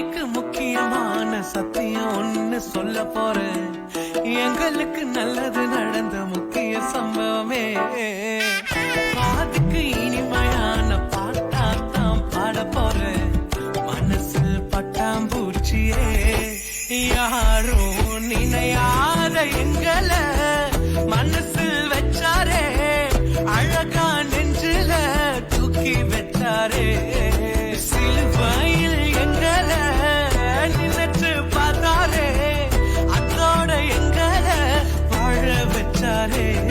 வாழ்க்கைக்கு முக்கியமான சத்தியம் ஒன்னு சொல்ல போறேன். எங்களுக்கு நல்லது நடந்த முக்கிய சம்பவமே. காதுக்கு இனிமையான பாட்டாத்தான் பாட போறேன். மனசில் பட்டாம்பூச்சியே யாரும் நினையாத எங்களை வச்சாரே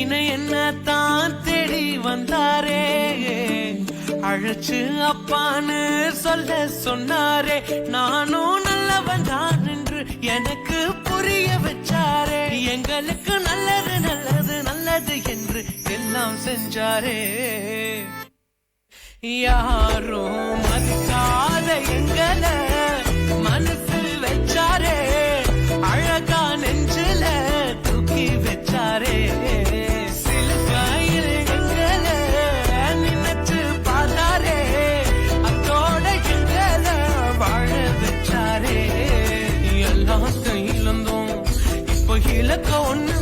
இணை என்ன தான் தேடி வந்தாரே? அழைச்சு அப்பான்னு சொல்ல சொன்னாரே. நானும் நல்லவன் தான் என்று எனக்கு புரிய வச்சாரே. எங்களுக்கு நல்லது நல்லது நல்லது என்று எல்லாம் செஞ்சாரே. யாரும் மதிக்காத வச்சாரே எல்லாம்